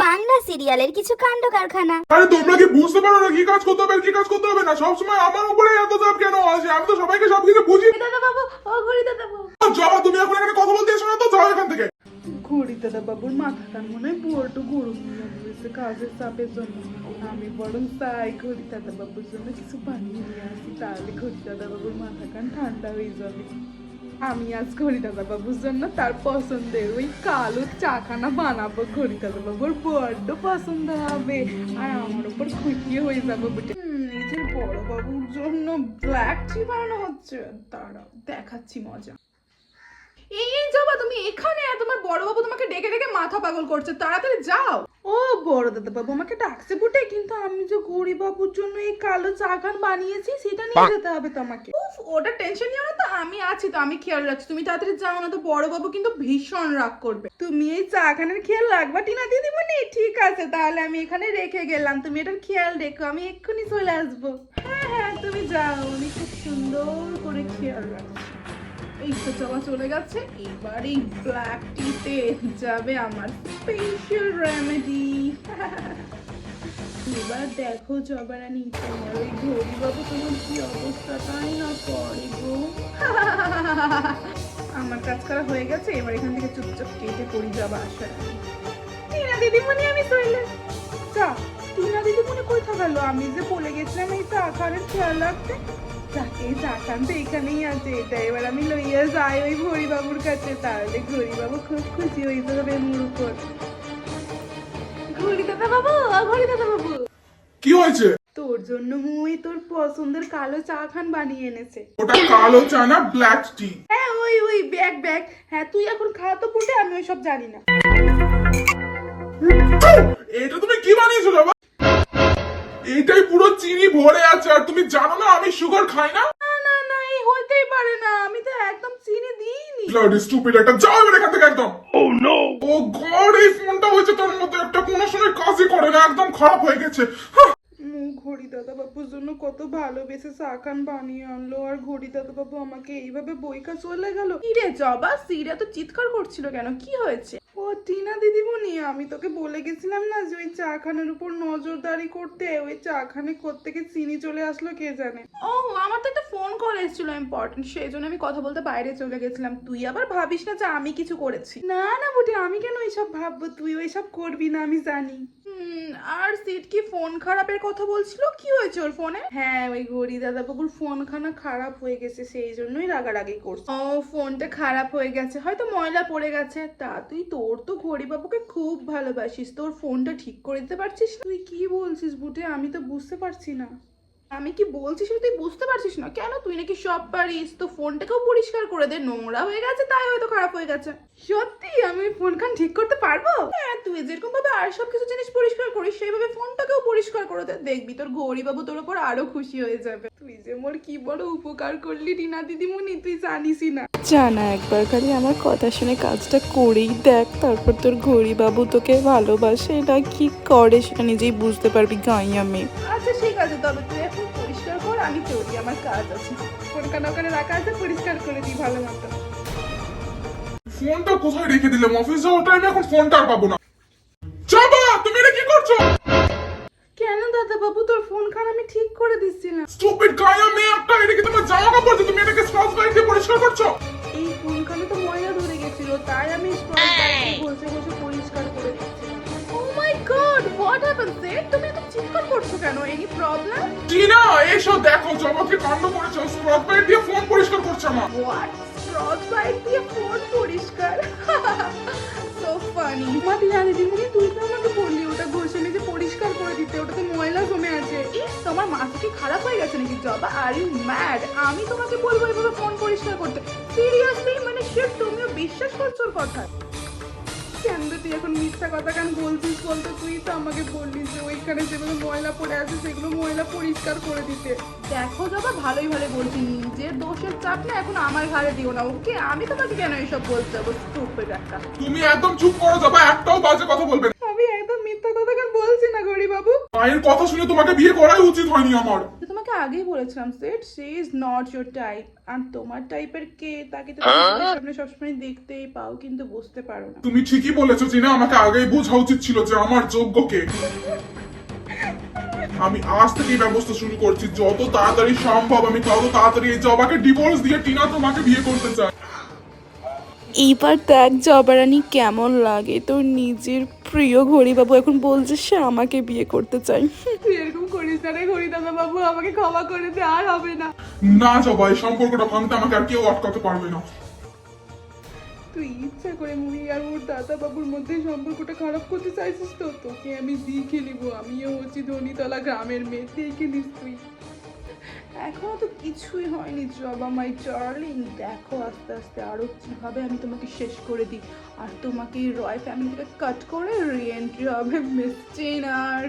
বাংলা সিরিয়ালের কিছু কাণ্ড কারখানা। আরে তোমরা কি বুঝতে পারো না কি কাজ করতে হবে কি কাজ করতে হবে না? সবসময় আমার উপরে এত চাপ কেন আসে? আমি তো সবাইকে সবকিছু বুঝি। দাদা বাবু ও ঘড়ি দাদা বাবু জবা তুমি এখন এখানে কথা বলতে এসো না তো যাও এখান থেকে। ঘড়ি দাদা বাবুর মাথাটা মনে হয় বড্ড গরম হয়ে গেছে কাজের চাপের জন্য। আমি বরং তাই ঘড়ি দাদা বাবুর জন্য কিছু বানিয়ে নিয়ে আসি তাহলে ঘড়ি দাদা বাবুর মাথা কান ঠান্ডা হয়ে যাবে। আমি আজ ঘড়ি দাদা বাবুর জন্য তার পছন্দের ওই কালো চাখানা বানাবো ঘড়ি দাদা বাবুর বড্ড পছন্দ হবে। আর আমার উপর খুশি হয়ে যাব বুটি নিজের বড় বাবুর জন্য ব্ল্যাক টি বানানো হচ্ছে তারা দেখাচ্ছি মজা। এই যাবা তুমি এখানে তোমার বড় বাবু তোমাকে ডেকে ডেকে মাথা পাগল করছে। তাড়াতাড়ি যাও। ও, বড় দাদা বাবু আমাকে ডাকছে বুটে, কিন্তু আমি যে গরিব বাবুর জন্য এই কালো চাগান বানিয়েছি, সেটা নিয়ে যেতে হবে তোমাকে। উফ, ওটা টেনশন নিও না তো, আমি আছি তো, আমি খেয়াল রাখছি। তুমি তাড়াতাড়ি যাও, না তো বড় বাবু কিন্তু ভীষণ রাগ করবে। তুমি এই চাখানের খেয়াল রাখবা, টিনা দিদিমণি? ঠিক আছে, তাহলে আমি এখানে রেখে গেলাম। তুমি এটার খেয়াল রেখো, আমি এক্ষুনি চলে আসব। হ্যাঁ হ্যাঁ তুমি যাও, আমি খুব সুন্দর করে খেয়াল রাখছি। এই তো জবা চলে গেছে। এবার ব্ল্যাক টিতে যাবে আমার স্পেশাল রেমেডি এবার দেখো জবারানি তোমার ওই ঘড়ি বাবু তোমার কি অবস্থাটাই না করে গো। আমার কাজ করা হয়ে গেছে, এবার এখান থেকে চুপচাপ কেটে পড়ি যাবা আসা টিনা দিদিমণি, আমি চলে যা, টিনা দিদিমণি কই থাকালো আমি যে বলে গেছিলাম এই চাকারের খেয়াল রাখতে। যাকে চাকান তো এখানেই আছে এটা এবার আমি লইয়া যাই ওই কাছে। তাহলে খুব খুশি হয়ে যাবে মোর উপর। ঘড়ি দাদা বাবু ঘড়ি দাদা বাবু কি হয়েছে? তোর জন্য মুই তোর পছন্দের কালো চা খান বানিয়ে এনেছে। ওটা কালো চা না ব্ল্যাক টি? হ্যাঁ ওই ওই ব্যাগ ব্যাগ। হ্যাঁ তুই এখন খা তো পুটে আমি ওই সব জানি না। এটা তুমি কি বানিয়েছো বাবা? এইটাই পুরো চিনি ভরে আছে আর তুমি জানো না আমি সুগার খাই না? না না এই হইতেই পারে না আমি তো একদম চিনি দিইনি। ব্লাডি স্টুপিড একটা যাও এবার এখান থেকে একদম। ও নো ও গড এই ফোনটা হয়েছে তোর মধ্যে একটা কোনো সময় কাজই করে না একদম খারাপ হয়ে গেছে। ঘড়ি দাদা বাবুর জন্য কত ভালোবেসে চাখান বানিয়ে আনলো আর ঘড়ি দাদা বাবু আমাকে এইভাবে বইকা চলে গেল? কিরে জবা সিরা তো চিৎকার করছিল কেন? কি হয়েছে? ও টিনা দিদিমণি আমি তোকে বলে গেছিলাম না যে ওই চাখানের উপর নজরদারি করতে ওই চাখানে থেকে চিনি চলে আসলো কে জানে? ও আমার তো একটা ফোন কল এসেছিল ইম্পর্টেন্ট সেই জন্য আমি কথা বলতে বাইরে চলে গেছিলাম। তুই আবার ভাবিস না যে আমি কিছু করেছি? না না বুটি আমি কেন এইসব ভাববো তুই ওইসব করবি না আমি জানি। আর সিট কি ফোন খারাপের কথা বলছিল? কি হয়েছে ওর ফোনে? হ্যাঁ ওই গড়ি দাদা বাবুর ফোন খানা খারাপ হয়ে গেছে সেই জন্যই রাগারাগি করছে। ও ফোনটা খারাপ হয়ে গেছে হয়তো ময়লা পড়ে গেছে। তা তুই তোর তো ঘড়ি বাবুকে খুব ভালোবাসিস তোর ফোনটা ঠিক করে দিতে পারছিস? তুই কি বলছিস বুটে? আমি তো বুঝতে পারছি না। আমি কি বলছি সেটা তুই বুঝতে পারছিস না? কেন তুই নাকি সব পারিস? তো ফোনটাকেও পরিষ্কার করে দে। নোংরা হয়ে গেছে, তাই হয়তো খারাপ হয়ে গেছে। সত্যি, আমি ওই ফোন খান ঠিক করতে পারব? হ্যাঁ তুই যেরকম ভাবে আর সব কিছু জিনিস পরিষ্কার করিস, সেইভাবে ফোনটাকেও পরিষ্কার করে দে। দেখবি, তোর গৌরীবাবু তোর উপর আরও খুশি হয়ে যাবে। তুই যে মোর কি বড় উপকার করলি রিনা দিদিমণি, তুই জানিসই না। জানা একবার খালি আমার কথা শুনে কাজটা করেই দেখ তারপর তোর ঘড়ি বাবু তোকে ভালোবাসে এটা কি করে সেটা নিজেই বুঝতে পারবি গাই আমি। আচ্ছা ঠিক আছে তবে তুই এখন পরিষ্কার কর আমি চলি আমার কাজ আছে। কোনখানে ওখানে রাখা আছে পরিষ্কার করে দিই ভালো মতো। ফোনটা কোথায় রেখে দিলাম? অফিস যাওয়ার টাইমে এখন ফোনটা আর পাবো না। বাবু তোর ফোন খান আমি ঠিক করে দিচ্ছিলাম স্টুপিড গায়া মেয়ে একটা এটা কি তোমার জামা কাপড় যে তুমি এটাকে স্ক্রাচ বাইক দিয়ে পরিষ্কার করছ। এই ফোনখানে তো ময়লা ধরে গেছিল তাই আমি স্ক্রল বসে বসে পরিষ্কার করে দিচ্ছিলাম oh my god what happens সেট তুমি এত চিৎকার করছ কেন? এনি প্রবলেম টিনা এসো দেখো জবাকে কাণ্ড করেছ স্ক্রাচ বাইক দিয়ে ফোন পরিষ্কার করছে আমার। হোয়াট স্ক্রচ বাইক দিয়ে ফোন পরিষ্কার? সো ফানি মাটি জানি দিদি তুই তো আমাকে বললি ওটা পরিষ্কার ওটাতে ময়লা জমে আছে। তোমার মাথা কি খারাপ হয়ে গেছে নাকি? জবা আর ইউ ম্যাড আমি তোমাকে বলব এভাবে ফোন পরিষ্কার করতে। সিরিয়াসলি মানে সে তুমিও বিশ্বাস করছ কথা? কেন তুই এখন মিথ্যা কথা কেন বলছিস? বলতো তুই তো আমাকে বললি যে ওইখানে যেগুলো ময়লা পড়ে আছে, সেগুলো ময়লা পরিষ্কার করে দিতে। দেখো বাবা ভালোই ভালো বলছি। নিজের দোষের চাপ না এখন আমার ঘাড়ে দিও না ওকে আমি তোমাকে কেন এইসব বলতে যাব? স্টুপিড একটা। তুমি একদম চুপ করো যাবা একটাও বাজে কথা বলবে না আমি একদম মিথ্যা কথা কেন বলছি না গরি বাবু মায়ের কথা শুনে তোমাকে বিয়ে করাই উচিত হয়নি আমার। তো তোমাকে আগেই বলেছিলাম set she is not your type আর তোমার টাইপের কে? তাকে তো তুমি চোখের সামনে সবসময় দেখতেই পাও কিন্তু বুঝতে পারো না। তুমি ঠিকই বলেছ চিনা আমাকে আগেই বোঝা উচিত ছিল যে আমার যোগ্য কে। আমি আজ থেকেই ব্যবস্থা শুরু করছি যত তাড়াতাড়ি সম্ভব আমি তত তাড়াতাড়ি এই জবাকে ডিভোর্স দিয়ে টিনা তোমাকে বিয়ে করতে চাই। এইবার দেখ জবারানি কেমন লাগে তোর নিজের প্রিয় ঘড়িবাবু এখন বলছে সে আমাকে বিয়ে করতে চাই তুই এরকম করিস না রে হরি দাদা বাবু আমাকে ক্ষমা করে দে আর হবে না। না জবা সম্পর্কটা ভাঙতে আমাকে আর কেউ আটকাতে পারবে না। তুই ইচ্ছা করে মুই আর ওর দাদা বাবুর মধ্যে সম্পর্কটা খারাপ করতে চাইছিস তো তোকে আমি দেখে নিবো আমিও হচ্ছি ধনীতলা গ্রামের মেয়ে দেখে নিস তুই। এখনও তো কিছুই হয়নি, জবা মাই চার্লিং দেখো আস্তে আস্তে আরও কীভাবে আমি তোমাকে শেষ করে দিই। আর তোমাকে রয় ফ্যামিলি থেকে কাট করে রি এন্ট্রি হবে মিস চেনার